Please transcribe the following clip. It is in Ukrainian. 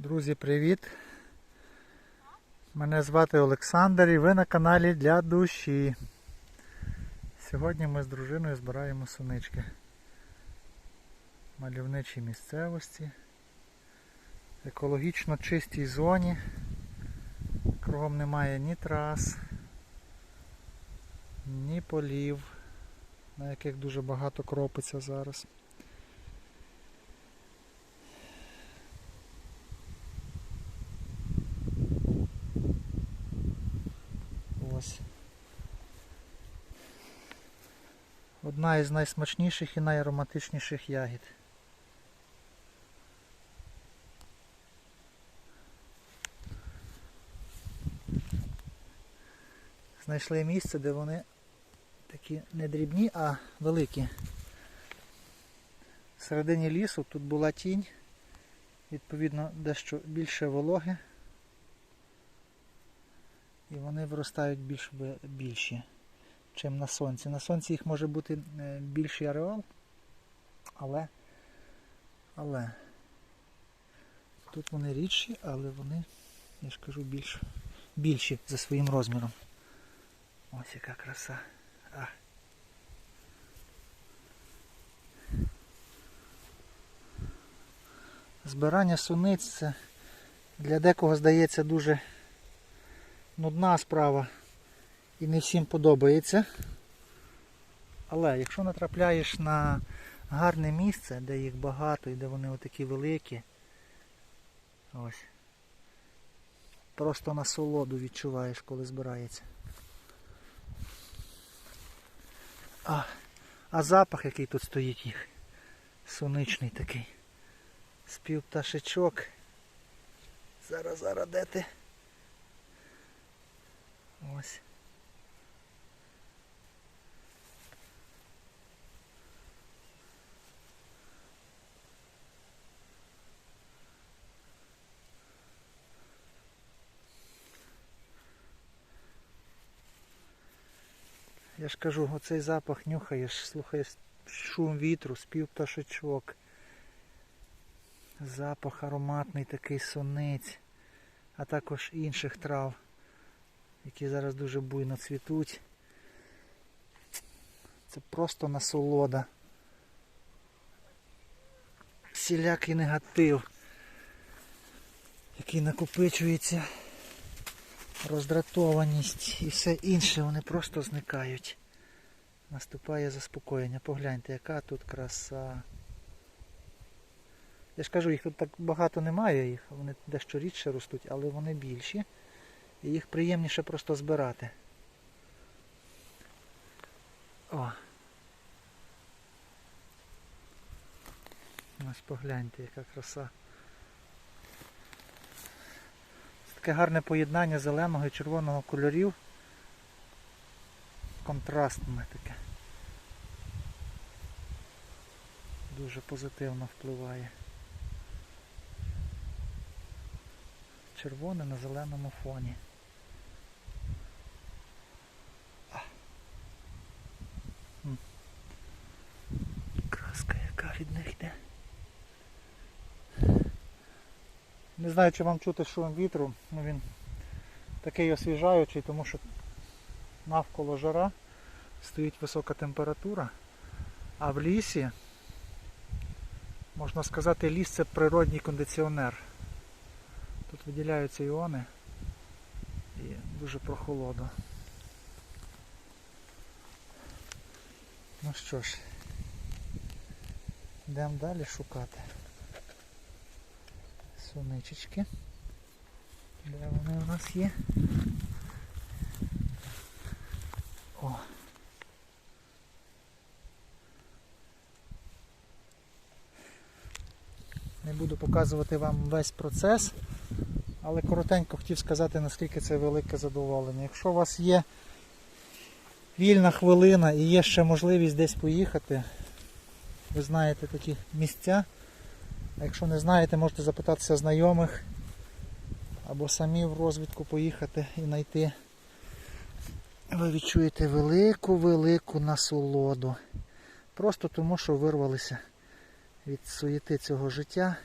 Друзі, привіт! Мене звати Олександр і ви на каналі для душі. Сьогодні ми з дружиною збираємо сунички. В Мальовничій місцевості, екологічно чистій зоні. Кругом немає ні трас, ні полів, на яких дуже багато кропиться зараз. Ось. Одна із найсмачніших і найароматичніших ягід. Знайшли місце, де вони такі не дрібні, а великі. В середині лісу тут була тінь, відповідно дещо більше вологи. І вони виростають більш більші, чим на сонці. На сонці їх може бути е, більший ареал, але, але тут вони рідші, але вони, я ж кажу, більш, більші за своїм розміром. Ось яка краса. А. Збирання суниць це для декого здається дуже нудна справа і не всім подобається. Але якщо натрапляєш на гарне місце, де їх багато і де вони отакі великі, ось, просто насолоду відчуваєш, коли збирається. А, а запах, який тут стоїть їх, соничний такий. Спів пташечок. Зараз, зараз, де ти? Ось. Я ж кажу, оцей запах нюхаєш, слухаєш шум вітру, спів пташечок. Запах ароматний такий суниць, а також інших трав які зараз дуже буйно цвітуть. Це просто насолода. Всілякий негатив, який накопичується, роздратованість і все інше, вони просто зникають. Наступає заспокоєння. Погляньте, яка тут краса. Я ж кажу, їх тут так багато немає, їх, вони дещо рідше ростуть, але вони більші. І їх приємніше просто збирати. О. Ось погляньте, яка краса. Це таке гарне поєднання зеленого і червоного кольорів. Контрастне таке. Дуже позитивно впливає. Червоне на зеленому фоні. Краска яка від них йде. Не знаю, чи вам чути шум вітру, ну він такий освіжаючий, тому що навколо жара стоїть висока температура, а в лісі, можна сказати, ліс це природній кондиціонер. Тут виділяються іони і дуже прохолодно. Ну що ж, йдемо далі шукати суничечки. Де вони у нас є? О! Не буду показувати вам весь процес, але коротенько хотів сказати, наскільки це велике задоволення. Якщо у вас є вільна хвилина і є ще можливість десь поїхати, ви знаєте такі місця. А якщо не знаєте, можете запитатися знайомих або самі в розвідку поїхати і знайти. Ви відчуєте велику-велику насолоду. Просто тому, що вирвалися від суєти цього життя